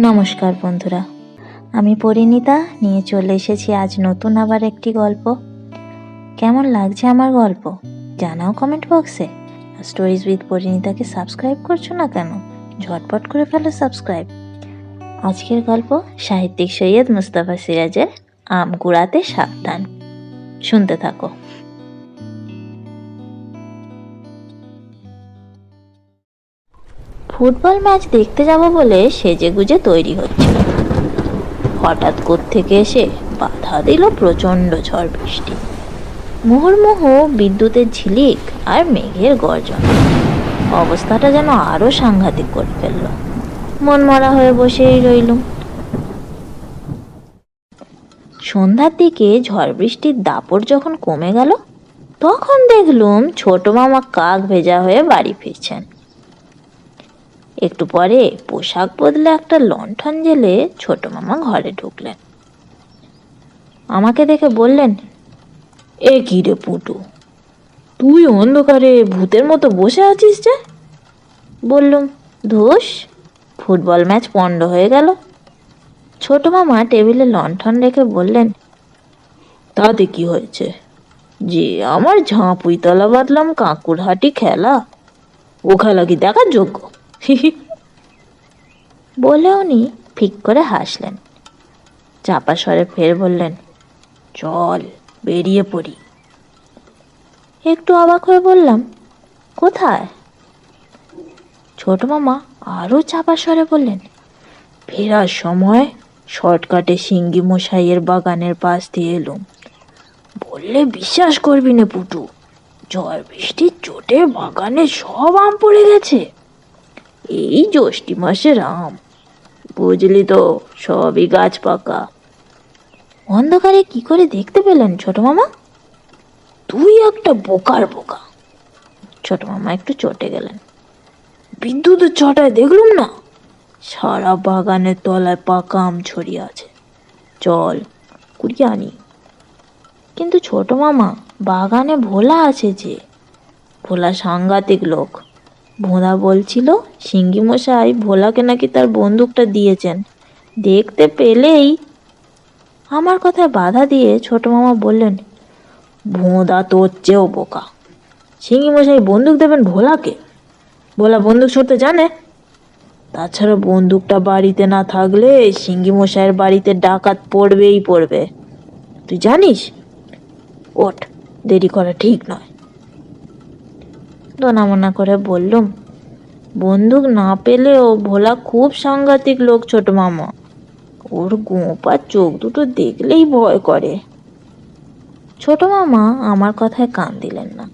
নমস্কার বন্ধুরা, আমি পরিণীতা নিয়ে চলে এসেছি আজ নতুন আবার একটি গল্প। কেমন লাগছে আমার গল্প? জানাও কমেন্ট বক্সে স্টোরিজ উইথ পরিণীতাকে সাবস্ক্রাইব করছ না কেন? ঝটপট করে ফেলো সাবস্ক্রাইব আজকের গল্প সাহিত্যিক সৈয়দ মুস্তাফা সিরাজের, আম কুড়াতে সাবধান। শুনতে থাকো। ফুটবল ম্যাচ দেখতে যাব বলে সেজে গুজে তৈরি হচ্ছিল হঠাৎ থেকে এসে বাধা দিল প্রচণ্ড ঝড় বৃষ্টি। মুহুর্মুহু, বিদ্যুতের ঝিলিক আর মেঘের গর্জন। অবস্থাটা যেন আরও সাংঘাতিক করে ফেলল। মন মরা হয়ে বসেই রইলুম। সন্ধ্যার দিকে ঝড় বৃষ্টির দাপট যখন কমে গেল, তখন দেখলুম ছোট মামা কাক ভেজা হয়ে বাড়ি ফিরছেন। একটু পরে পোশাক বদলে একটা লণ্ঠন জেলে ছোট মামা ঘরে ঢুকলেন। আমাকে দেখে বললেন, এ কি রে পুটু, তুই অন্ধকারে ভূতের মতো বসে আছিস যে? বললুম, ধুস, ফুটবল ম্যাচ পণ্ড হয়ে গেল। ছোট মামা টেবিলে লণ্ঠন রেখে বললেন, তাতে কি হয়েছে? যে আমার ঝাঁপুই তলা বাঁধলাম কাঁকুরহাটি খেলা, ও খেলা কি দেখার যোগ্য? বলে উনি ফিক করে হাসলেন। চাপা স্বরে ফের বললেন, চল, বেরিয়ে পড়ি। একটু অবাক হয়ে বললাম, কোথায়? ছোট মামা আরও চাপা স্বরে বললেন, ফেরার সময় শর্টকাটে সিঙ্গি মশাইয়ের বাগানের পাশ দিয়ে এলুম। বললে বিশ্বাস করবি না পুটু, ঝড় বৃষ্টির চোটে বাগানে সব আম পড়ে গেছে। এই জ্যৈষ্ঠী মাসের আম, বুঝলি তো, সবই গাছ পাকা। অন্ধকারে কি করে দেখতে পেলেন ছোট মামা? তুই একটা বোকার বোকা। ছোট মামা একটু চটে গেলেন। বিদ্যুতের ছটায় দেখলুম না? সারা বাগানের তলায় পাকা আম ছড়িয়ে আছে। চল, কুড়িয়ে আনি। কিন্তু ছোট মামা, বাগানে ভোলা আছে যে, ভোলা সাংঘাতিক লোক। ভোলা বলছিল, সিঙ্গি মশাই, ভোলাকে নাকি তার বন্দুকটা দিয়েছেন। দেখতে পেলেই আমার কথায় বাধা দিয়ে ছোট মামা বললেন, ভোঁদা তোর চেয়েও বোকা। সিঙ্গি মশাই, বন্দুক দেবেন ভোলাকে? ভোলা বন্দুক ছুটতে জানে? তাছাড়া বন্দুকটা বাড়িতে না থাকলে সিঙ্গি মশাইয়ের বাড়িতে ডাকাত পড়বেই পড়বে। তুই জানিস? ওঠ, দেরি করা ঠিক নয়। দোনামোনা করে বললুম, বন্দুক না পেলেও ভোলা খুব সাংঘাতিক লোক ছোট মামা। ওর গোপা চোখ দুটো দেখলেই ভয় করে। ছোট মামা আমার কথায় কান দিলেন না।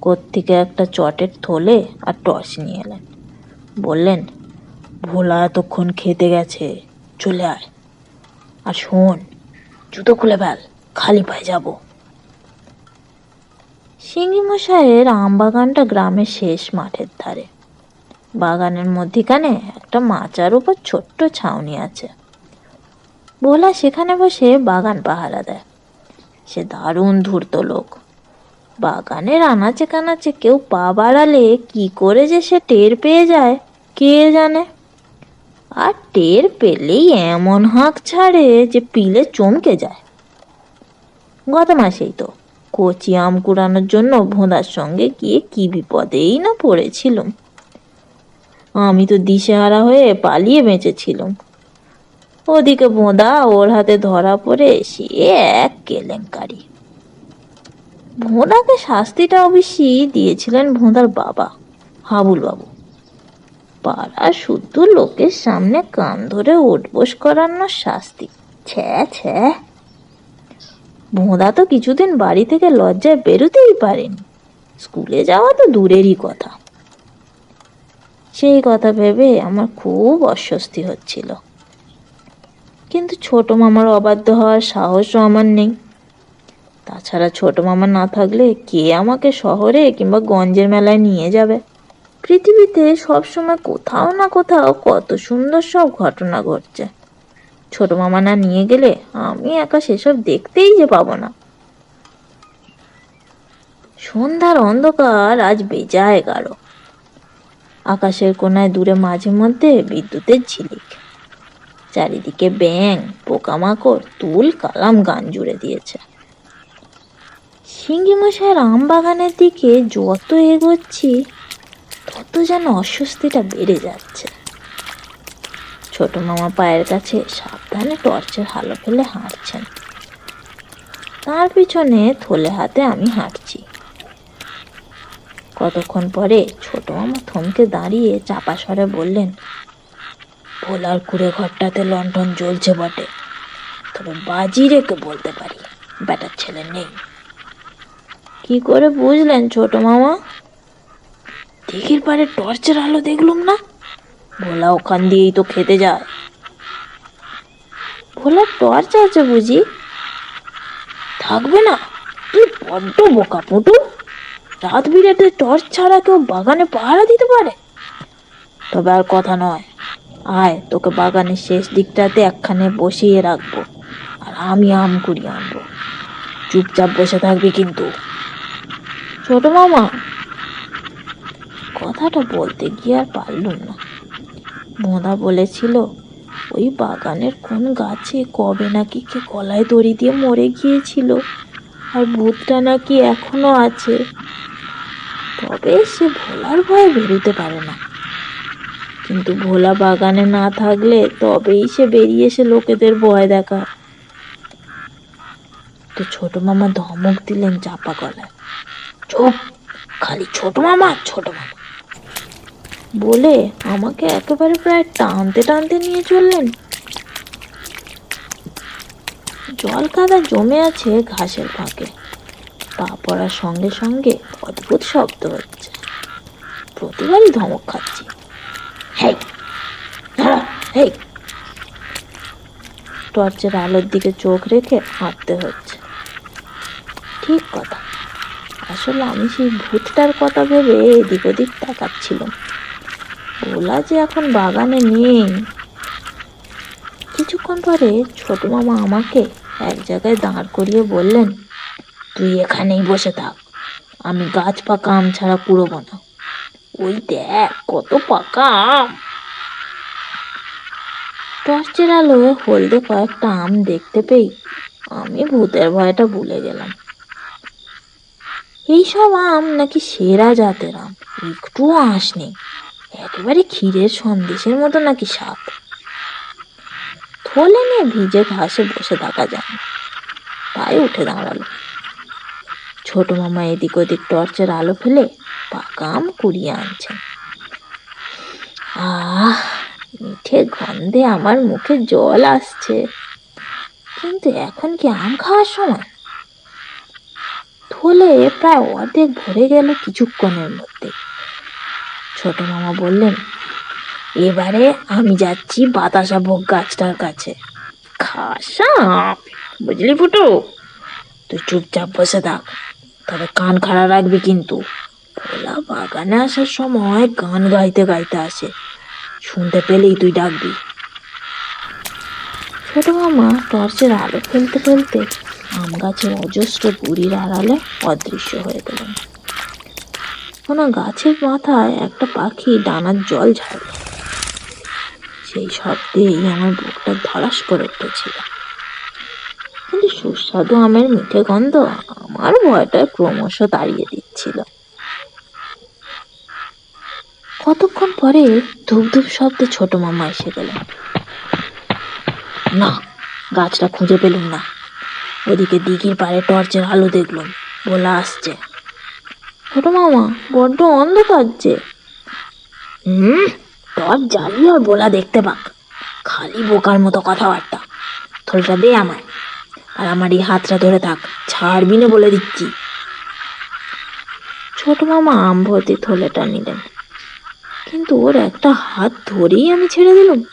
কোত্থেকে একটা চটের থলে আর টর্চ নিয়ে এলেন। বললেন, ভোলা এতক্ষণ খেতে গেছে, চলে আয়। আর শোন, জুতো খুলে ফেল, খালি পায়ে যাব। সিঙ্গি মশাইয়ের আম বাগানটা গ্রামের শেষ মাঠের ধারে। বাগানের মধ্যিখানে একটা মাচার উপর ছোট্ট ছাউনি আছে। ভোলা সেখানে বসে বাগান পাহারা দেয়। সে দারুণ ধূর্ত লোক। বাগানের আনাচে কানাচে কেউ পা বাড়ালে কি করে যে সে টের পেয়ে যায়, কে জানে? আর টের পেলেই এমন হাঁক ছাড়ে যে পিলে চমকে যায়। গত মাসেই তো কচি আম কুড়ানোর জন্য ভোঁদার সঙ্গে গিয়ে কি বিপদেই না পড়েছিলাম। আমি তো দিশেহারা হয়ে পালিয়ে বেঁচেছিলাম। ওদিকে ভোঁদা ওর হাতে ধরা পড়ে সে এক কেলেঙ্কারি। ভোঁদাকে শাস্তিটা অবশ্যই দিয়েছিলেন ভোঁদার বাবা হাবুল বাবু পাড়া শুদ্ধ লোকের সামনে কান ধরে উঠবোস করানোর শাস্তি। ছ্যা ছ্যা। ভোঁদা তো কিছুদিন বাড়ি থেকে লজ্জায় বেরোতেই পারেনি। স্কুলে যাওয়া তো দূরেরই কথা। সেই কথা ভেবে আমার খুব অস্বস্তি হচ্ছিল। কিন্তু ছোট মামার অবাধ্য হওয়ার সাহসও আমার নেই। তাছাড়া ছোট মামা না থাকলে কে আমাকে শহরে কিংবা গঞ্জের মেলায় নিয়ে যাবে? পৃথিবীতে সবসময় কোথাও না কোথাও কত সুন্দর সব ঘটনা ঘটছে। ছোট মামা না নিয়ে গেলে আমি একা সেসব দেখতেই যে পাবো না। সন্ধ্যার অন্ধকার আজ বেজায় গাঢ় আকাশের কোনায় দূরে মাঝে মধ্যে বিদ্যুতের ঝিলিক। চারিদিকে ব্যাং পোকামাকড়, তুল, কালাম, গান জুড়ে দিয়েছে। সিঙ্গি মশাইয়ের আম বাগানের দিকে যত এগোচ্ছি, তত যেন অস্বস্তিটা বেড়ে যাচ্ছে। ছোট মামা পায়ের কাছে সাবধানে টর্চের হালো ফেলে হাঁটছেন। তার পিছনে থলে হাতে আমি হাঁটছি। কতক্ষণ পরে ছোট মামা থমকে দাঁড়িয়ে চাপা স্বরে বললেন, ভোলার কুড়ে ঘরটাতে লণ্ঠন জ্বলছে বটে। তবে বাজি রেখে বলতে পারি বেটার ছেলে নেই। কি করে বুঝলেন ছোট মামা? দিঘির পাড়ে টর্চের আলো দেখলুম না? ভোলা, ওখান দিয়েই তো খেতে যায়। ভোলার টর্চ আছে বুঝি? থাকবে না? তুই বড্ড বোকা পুটু। রাত বিরাতে টর্চ ছাড়া কেউ বাগানে পাহারা দিতে পারে? তবে আর কথা নয়। আয়, তোকে বাগানের শেষ দিকটাতে একখানে বসিয়ে রাখব। আর আমি আম কুড়িয়ে আনব। চুপচাপ বসে থাকবি কিন্তু। ছোট মামা, কথাটা বলতে গিয়ে আর পারলুম না। মোদা বলেছিল, ওই বাগানের কোন গাছে কবে নাকি কে গলায় দড়ি দিয়ে মরে গিয়েছিল? আর ভূতটা নাকি এখনও আছে। তবে সে ভোলার ভয়ে বেরোতে পারে না। কিন্তু ভোলা বাগানে না থাকলে তবেই সে বেরিয়ে এসে লোকেদের ভয় দেখায়। তো ছোট মামা ধমক দিলেন চাপা গলায়। চুপ, খালি ছোট মামা ছোট মামা। বলে আমাকে একেবারে প্রায় টানতে টানতে নিয়ে চললেন। জল কাদা জমে আছে ঘাসের ফাঁকে। পা পড়ার সঙ্গে সঙ্গে অদ্ভুত শব্দ হচ্ছে। প্রতিবারই ধমক খাচ্ছি। হেই হেই। টর্চের আলোর দিকে চোখ রেখে হাঁটতে হচ্ছে। ঠিক কথা। আসলে আমি সেই ভূতটার কথা ভেবে এদিক ওদিক তাকাচ্ছিলাম। ওলা যে এখন বাগানে নেই। কিছুক্ষণ পরে ছোট মামা আমাকে এক জায়গায় দাঁড় করিয়ে বললেন, তুই এখানেই বসে থাক, আমি গাছ পাকা আম ছাড়া পুরোবো না। ওই দেখ, কত পাকা আম! টর্চের আলোয় হলদে কয়েকটা আম দেখতে পেয়ে আমি ভূতের ভয়টা ভুলে গেলাম। এইসব আম নাকি সেরা জাতের আম, একটুও আঁশ নেই। একেবারে ক্ষীরের সন্দেশের মতো নাকি সাপ? থলে নিয়ে ভিজে ঘাসে বসে থাকা যায়। তাই উঠে দাঁড়াল। ছোট মামা এদিক ওদিক টর্চের আলো ফেলে পাকা আম কুড়িয়ে আনছেন আহ, মিঠে গন্ধে আমার মুখে জল আসছে। কিন্তু এখন কি আম খাওয়ার সময়? থলে প্রায় অর্ধেক ভরে গেল কিছুক্ষণের মধ্যে। ছোট মামা বললেন, এবারে আমি যাচ্ছি বাতাসা ভোগ গাছটার কাছে। খাসা, বুঝলি ফুটু? তুই চুপচাপ বসে থাক, তবে কান খাড়া রাখবি কিন্তু। ভোলা বাগানে আসার সময় গান গাইতে গাইতে আসে, শুনতে পেলেই তুই ডাকবি। ছোট মামা টর্চের আলো ফেলতে ফেলতে আম গাছের অজস্র গুড়ির আড়ালে অদৃশ্য হয়ে গেলেন। কোনো গাছের মাথায় একটা পাখি ডানার জল ঝাড়ল। সেই শব্দেই আমার বুকটা ধরাস করে উঠেছিল। কিন্তু সুস্বাদু আমের মিঠে গন্ধ আমার ভয়টা ক্রমশ তাড়িয়ে দিচ্ছিল। কতক্ষণ পরে ধূপ ধূপ শব্দে ছোট মামা এসে গেলেন না, গাছটা খুঁজে পেলুম না। ওদিকে দিঘির পাড়ে টর্চের আলো দেখলুম, বলা আসছে। ছোট মামা বড্ড অন্ধকার যে হুম টর্চ জ্বালিয়ে আর বলা দেখতে পাক। খালি বোকার মতো কথাবার্তা। থলটা দে আমায়। আর আমার এই হাতটা ধরে থাক ছাড়বি না বলে দিচ্ছি। ছোট মামা আম ভর্তি থলেটা নিলেন। কিন্তু ওর একটা হাত ধরেই আমি ছেড়ে দিলাম।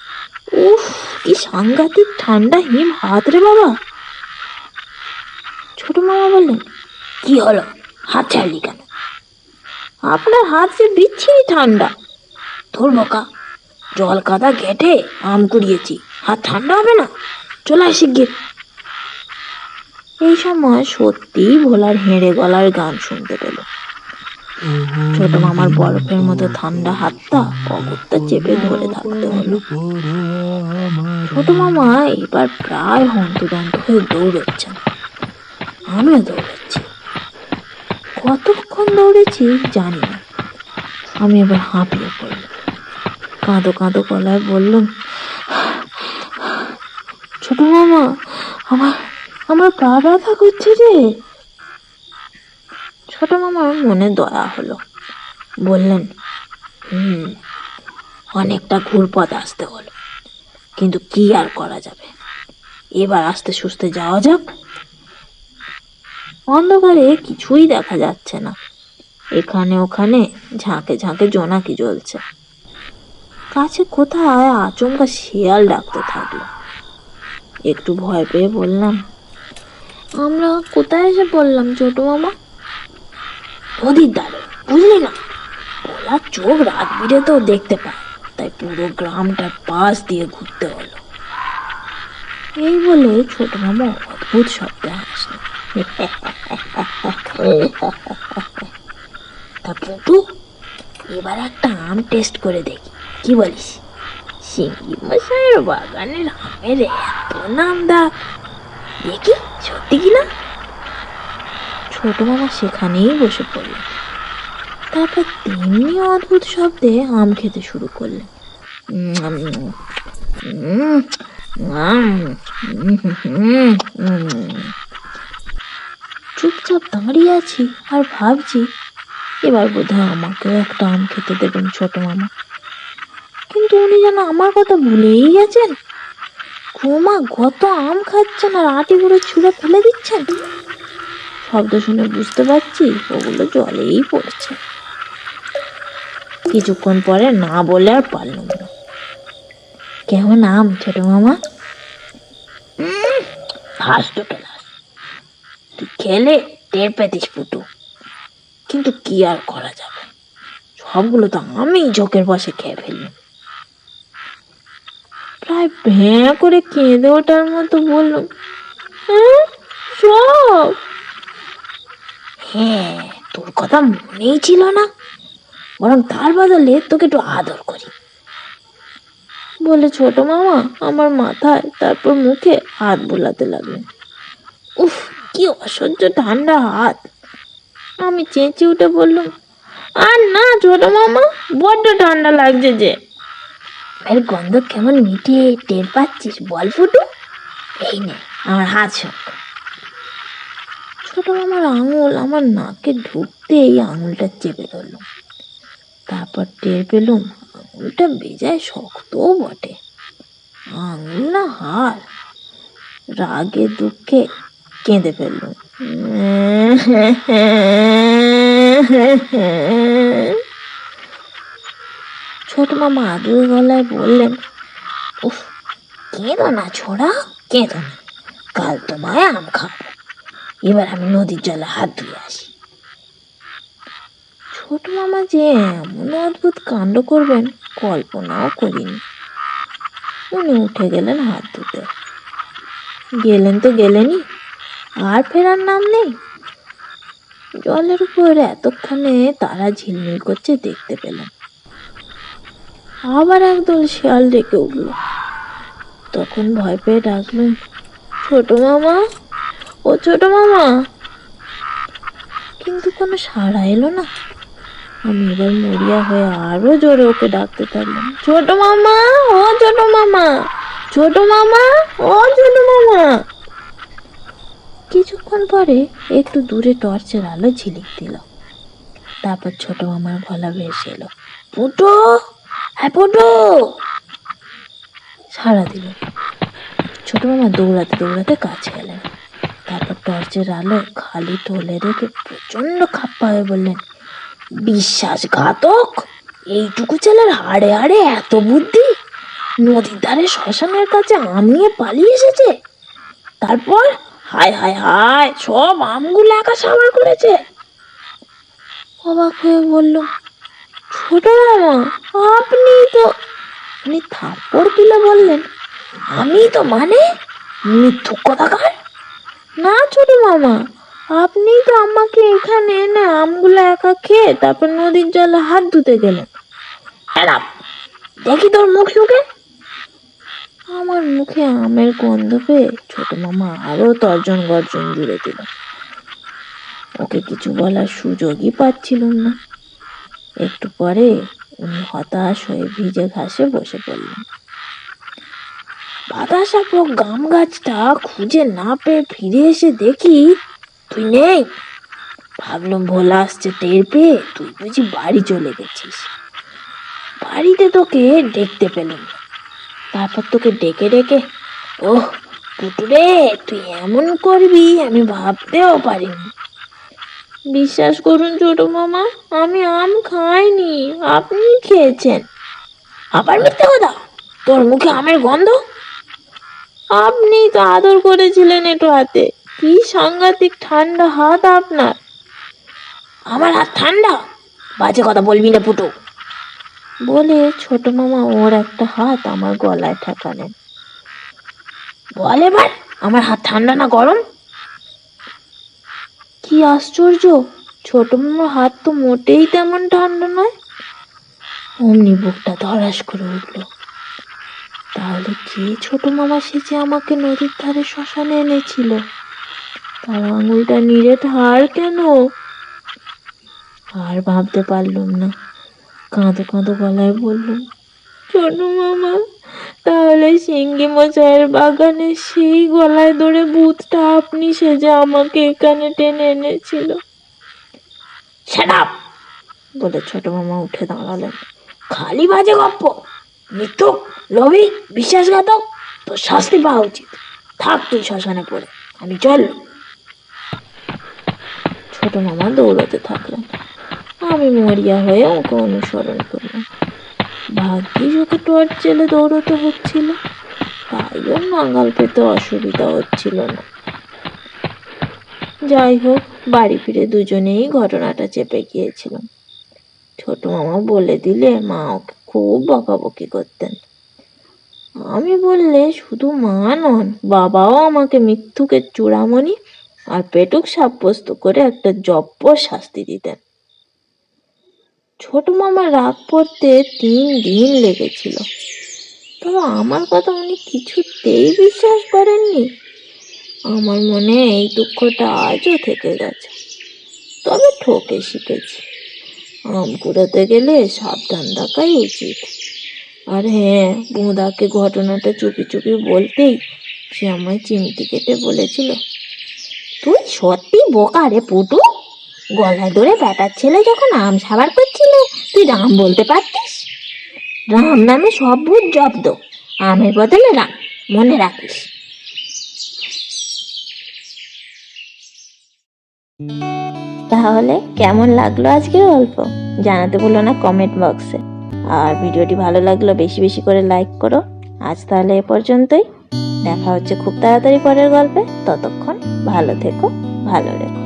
উফ কি সাংঘাতিক ঠান্ডা হিম হাত রে বাবা। ছোট মামা বললেন কি হলো? হাত ছাড়লি কেন? আপনার হাত যে বিচ্ছিরি ঠান্ডা। তোর বোকা জল কাদা ঘেটে আম কুড়িয়েছি। হাত ঠান্ডা হবে না? চলে আসি গিয়ে। এই সময় সত্যিই ভোলার হেঁড়ে গলার গান শুনতে পেল। ছোট মামার বরফের মতো ঠান্ডা হাতটা অগত্যা চেপে ধরে থাকতে হলো। ছোট মামা এবার প্রায় হন্তদন্ত হয়ে দৌড়চ্ছেন। আমিও দৌড়াচ্ছি। কতক্ষণ দৌড়েছি জানি না। আমি এবার হাঁপিয়ে পড়লাম। কাঁদো কাঁদো গলায় বললাম, ছোট মামা, আমার আমার পা ব্যথা করছে রে ছোট মামার মনে দয়া হলো। বললেন, হুম, অনেকটা ঘুরপথ আসতে হলো, কিন্তু কি আর করা যাবে? এবার আস্তে সুস্তে যাওয়া যাক। অন্ধকারে কিছুই দেখা যাচ্ছে না। এখানে ওখানে ঝাঁকে ঝাঁকে জোনাকি জ্বলছে। কাছে কোথায় আচমকা শিয়াল ডাকতে থাকল। একটু ভয় পেয়ে বললাম, আমরা কোথায় এসে পড়লাম ছোট মামা? নদীর ধারে, বুঝলি না? ভোলার চোখ রাত বিরেতেও দেখতে পায়, তাই পুরো গ্রামটার পাশ দিয়ে ঘুরতে হলো। এই বলে ছোট মামা অদ্ভুত শব্দে হাসল। তা পুটু এবার একটা আম টেস্ট করে দেখি কি বলিস সিঙ্গি মশাইয়ের বাগানের আমের এত নাম দেখি সত্যি ছোট মামা সেখানেই বসে পড়ল তারপর তেমনি অদ্ভুত শব্দে আম খেতে শুরু করলেন উম, উম, উম, উম। চুপচাপ দাঁড়িয়ে আছি, আর ভাবছি এবার বোধহয় আমাকেও একটা আম খেতে দেবেন ছোট মামা। কিন্তু উনি যেন আমার কথা ভুলেই গেছেন। ক্রমা গত আম খাচ্ছেন আর আটি গুঁড়ো ছুঁড়ে ফেলে দিচ্ছেন। শব্দ শুনে বুঝতে পারছি ওগুলো জলেই পড়ছে। কিছুক্ষণ পরে না বলে আর পারলাম না। কেমন আম ছোট মামা? ফার্স্ট খেলে? টের পেতিস পুটু। কিন্তু কি আর করা যাবে? সবগুলো তো আমি চোখের পাশে খেয়ে ফেললাম প্রায় ভেঁ করে কেঁদে ওঠার মতো বললাম "হ্যাঁ, সব? হ্যাঁ তোর কথা মনেই ছিল না। বরং তার বদলে তোকে একটু আদর করি। বলে ছোট মামা আমার মাথায় তারপর মুখে হাত বোলাতে লাগলেন। উফ কি অসহ্য ঠান্ডা হাত। আমি চেঁচে উঠে বললাম, আর না ছোট মামা, বড্ড ঠান্ডা লাগছে যে। এর গন্ধ কেমন মিটিয়ে টের পাচ্ছিস বল ফুটু। এই নে, আমার হাত শোক। ছোট মামার আঙুল আমার নাকে ঢুকতে এই আঙুলটা চেপে ধরলাম। তারপর টের পেলুম আঙুলটা বেজায় শক্তও বটে। আঙুল না হার রাগে দুঃখে কেঁদে ফেললুম ছোট মামা আদুর গলায় বললেন, উফ, কেঁদো না ছোড়া, কেঁদো না। কাল তোমায় আম খাব। এবার আমি নদীর জলে হাত ধুয়ে আসি। ছোট মামা যে এমন অদ্ভুত কাণ্ড করবেন, কল্পনাও করিনি। উনি উঠে গেলেন হাত ধুতে। গেলেন তো গেলেনই। আর ফেরার নাম নেই। জলের উপর এতক্ষণে তারা ঝিলমিল করছে দেখতে পেলাম আবার একদল শিয়াল ডেকে উঠল। তখন ভয় পেয়ে ডাকলেন, ছোট মামা, ও ছোট মামা! কিন্তু কোনো সাড়া এলো না। আমি এবার মরিয়া হয়ে আরও জোরে ওকে ডাকতে থাকলাম, ছোট মামা, ও ছোট মামা ছোট মামা, ও ছোট মামা! কিছুক্ষণ পরে একটু দূরে টর্চের আলো ঝিলিক দিল। তারপর ছোট মামার গলা ভেসে এলো, পুটো হ্যাঁ পুটো! সাড়া দিল। ছোট মামা দৌড়াতে দৌড়াতে কাছে এলেন। তারপর টর্চের আলো খালি টোলে রেখে প্রচণ্ড খাপ্পা হয়ে বললেন, বিশ্বাসঘাতক! এইটুকু ছেলের হাড়ে হাড়ে এত বুদ্ধি! নদীর ধারে শ্মশানের কাছে আম নিয়ে পালিয়ে এসেছে! তারপর হায় হায় হায় সব আমগুলো একা সাবার করেছে। অবাক হয়ে বলল ছোট মামা আপনি তো উনি থাপ্পড় তুলে বললেন আমি তো মানে মিথ্যুক কথাকার? না ছোট মামা আপনি তো আমাকে এখানে এনে আমগুলো একা খেয়ে তারপর নদীর জলে হাত ধুতে গেলেন। এরা দেখি তোর মুখ শুকে আমার মুখে আমের গন্ধ পেয়ে ছোট মামা আরও তর্জন গর্জন জুড়ে দিল। ওকে কিছু বলার সুযোগই পাচ্ছিলুম না। একটু পরে উনি হতাশ হয়ে ভিজে ঘাসে বসে পড়লেন। বাতাসা পো গাম গাছটা খুঁজে না পেয়ে ফিরে এসে দেখি তুই নেই। ভাবলাম ভোলা আসছে টের পেয়ে তুই বুঝি বাড়ি চলে গেছিস। বাড়িতে তোকে দেখতে পেলাম না। তারপর তোকে ডেকে ডেকে, ওহ পুটুরে তুই এমন করবি আমি ভাবতেও পারিনি। বিশ্বাস করুন ছোট মামা, আমি আম খাইনি, আপনি খেয়েছেন। আবার মিথ্যে কথা? তোর মুখে আমের গন্ধ? আপনি তো আদর করেছিলেন একটু হাতে কি সাংঘাতিক ঠান্ডা হাত আপনার। আমার হাত ঠান্ডা? বাজে কথা বলবি না, পুটু। বলে, ছোট মামা, ওর একটা হাত আমার গলায় ঠেকালেন। বল এবার আমার হাত ঠান্ডা না গরম? কি আশ্চর্য! ছোট মামার হাত তো মোটেই তেমন ঠান্ডা নয়। অমনি বুকটা ধরাস করে উঠল। তাহলে কে ছোট মামা সেজে আমাকে নদীর ধারে শ্মশানে এনেছিল, তার আঙুলটা নিড়ে ধার কেন? আর ভাবতে পারলুম না। কাঁদো কাঁদো গলায় বললুম ছোট মামা, তাহলে সিঙ্গি মশাইয়ের বাগানে সেই গলায় ধরে ভূতটা আপনি সেজে আমাকে এখানে টেনে এনেছিল। বলে ছোট মামা উঠে দাঁড়ালেন। খালি বাজে গপ্প। মিথ্যুক, লোভী, বিশ্বাসঘাতক, তোর শাস্তি পাওয়া উচিত। থাক তুই শ্মশানে পড়ে, আমি চল ছোট মামা দৌড়াতে থাকলেন। আমি মরিয়া হয়ে ওকে অনুসরণ করলাম ভাগ্যিস ওকে টর্চ জেলে দৌড়তে হচ্ছিল। তাই ওর নাগাল পেতে অসুবিধা হচ্ছিল না। যাই হোক, বাড়ি ফিরে দুজনেই ঘটনাটা চেপে গিয়েছিলাম। ছোট মামা বলে দিলে মা ওকে খুব বকাবকি করতেন। আমি বললে, শুধু মা নন, বাবাও আমাকে মৃত্যুকে চূড়ামণি আর পেটুক সাব্যস্ত করে একটা জব্ব শাস্তি দিতেন। ছোট মামা রাগ করতে তিন দিন লেগেছিল। তবে আমার কথা উনি কিছুতেই বিশ্বাস করেননি। আমার মনে এই দুঃখটা আজও থেকে গেছে। তবে ঠকে শিখেছি। আম কুড়াতে গেলে সাবধান থাকাই উচিত। আর হ্যাঁ বোঁদাকে ঘটনাটা চুপি চুপি বলতেই সে আমায় চিমটি কেটে বলেছিল, তুই সত্যি বোকা রে পুটু? গলায় ধরে বেটার ছেলে যখন আম সাবার করছিল। তুই রাম বলতে পারতিস? রাম নামে সব ভূত জব্দ। আমের বদলে রাম, মনে রাখিস। তাহলে কেমন লাগল আজকের গল্প জানাতে ভুলো না কমেন্ট বক্সে আর ভিডিওটি ভালো লাগল বেশি বেশি করে লাইক করো। আজ তাহলে এ পর্যন্তই। দেখা হচ্ছে খুব তাড়াতাড়ি পরের গল্পে। ততক্ষণ ভালো থেকো, ভালো রেখো।